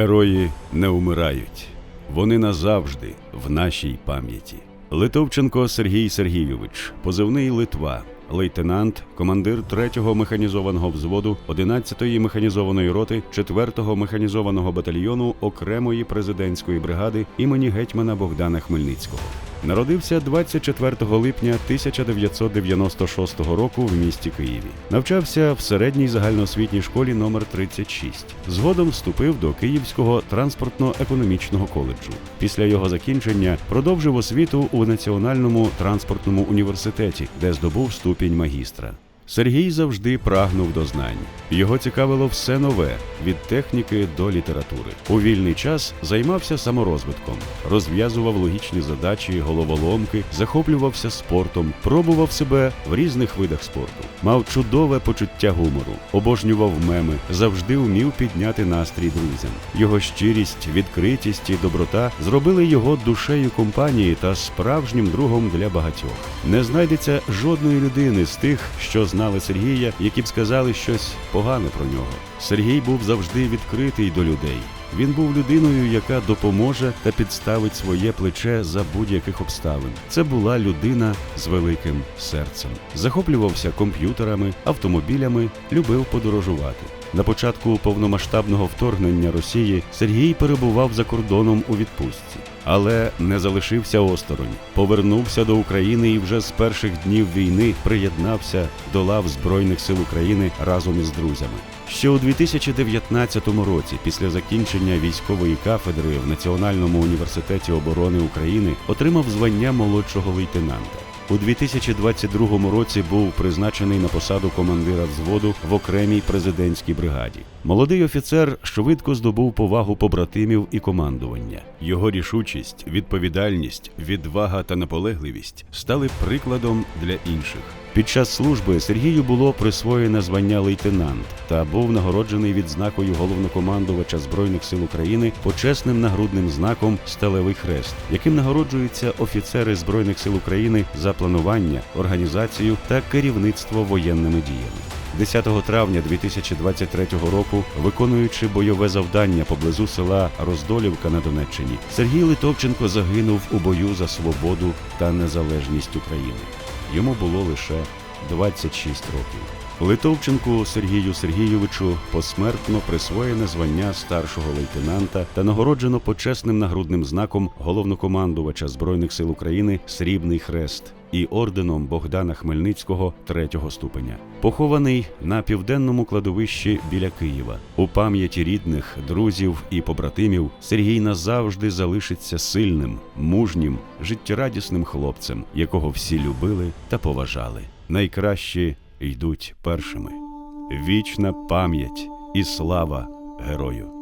Герої не умирають, вони назавжди в нашій пам'яті. Литовченко Сергій Сергійович, позивний Литва, лейтенант, командир 3-го механізованого взводу 11-ї механізованої роти 4-го механізованого батальйону окремої президентської бригади імені гетьмана Богдана Хмельницького. Народився 24 липня 1996 року в місті Києві. Навчався в середній загальноосвітній школі номер 36. Згодом вступив до Київського транспортно-економічного коледжу. Після його закінчення продовжив освіту у Національному транспортному університеті, де здобув ступінь магістра. Сергій завжди прагнув до знань. Його цікавило все нове від техніки до літератури. У вільний час займався саморозвитком, розв'язував логічні задачі, головоломки, захоплювався спортом, пробував себе в різних видах спорту. Мав чудове почуття гумору, обожнював меми, завжди вмів підняти настрій друзям. Його щирість, відкритість і доброта зробили його душею компанії та справжнім другом для багатьох. Не знайдеться жодної людини з тих, що знали Сергія, які б сказали щось погане про нього. Сергій був завжди відкритий до людей. Він був людиною, яка допоможе та підставить своє плече за будь-яких обставин. Це була людина з великим серцем. Захоплювався комп'ютерами, автомобілями, любив подорожувати. На початку повномасштабного вторгнення Росії Сергій перебував за кордоном у відпустці, але не залишився осторонь. Повернувся до України і вже з перших днів війни приєднався до лав Збройних сил України разом із друзями. Ще у 2019 році, після закінчення військової кафедри в Національному університеті оборони України, отримав звання молодшого лейтенанта. У 2022 році був призначений на посаду командира взводу в окремій президентській бригаді. Молодий офіцер швидко здобув повагу побратимів і командування. Його рішучість, відповідальність, відвага та наполегливість стали прикладом для інших. Під час служби Сергію було присвоєне звання лейтенант та був нагороджений відзнакою головнокомандувача збройних сил України почесним нагрудним знаком Сталевий хрест, яким нагороджуються офіцери збройних сил України за планування, організацію та керівництво воєнними діями. 10 травня 2023 року, виконуючи бойове завдання поблизу села Роздолівка на Донеччині, Сергій Литовченко загинув у бою за свободу та незалежність України. Йому було лише 26 років. Литовченку Сергію Сергійовичу посмертно присвоєне звання старшого лейтенанта та нагороджено почесним нагрудним знаком головнокомандувача Збройних сил України Срібний Хрест і орденом Богдана Хмельницького третього ступеня. Похований на південному кладовищі біля Києва. У пам'яті рідних, друзів і побратимів Сергій назавжди залишиться сильним, мужнім, життєрадісним хлопцем, якого всі любили та поважали. Найкращі йдуть першими. Вічна пам'ять і слава герою.